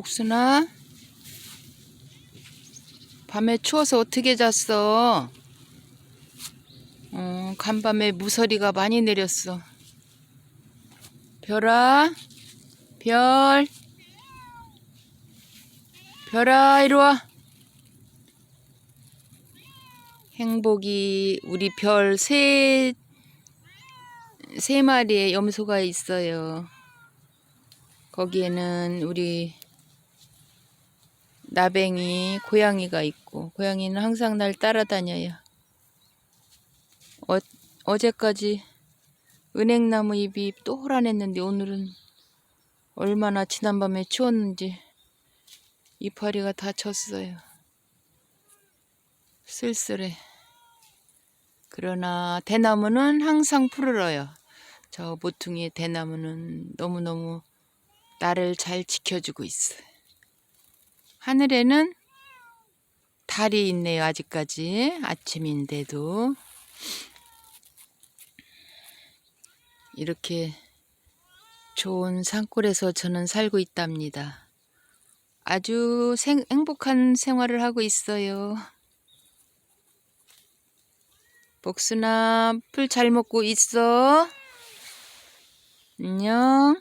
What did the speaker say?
복순아 밤에 추워서 어떻게 잤어? 어, 간밤에 무서리가 많이 내렸어. 별아, 별, 별아, 이리 와. 행복이 우리 별 세, 세 마리의 염소가 있어요. 거기에는 우리 나뱅이 고양이가 있고 고양이는 항상 날 따라다녀요. 어, 어제까지 은행나무 잎이 또 호란했는데 오늘은 얼마나 지난밤에 추웠는지 이파리가 다 쳤어요. 쓸쓸해. 그러나 대나무는 항상 푸르러요. 저 모퉁이의 대나무는 너무너무 나를 잘 지켜주고 있어요. 하늘에는 달이 있네요, 아직까지. 아침인데도. 이렇게 좋은 산골에서 저는 살고 있답니다. 아주 생, 행복한 생활을 하고 있어요. 복순아, 풀 잘 먹고 있어. 안녕.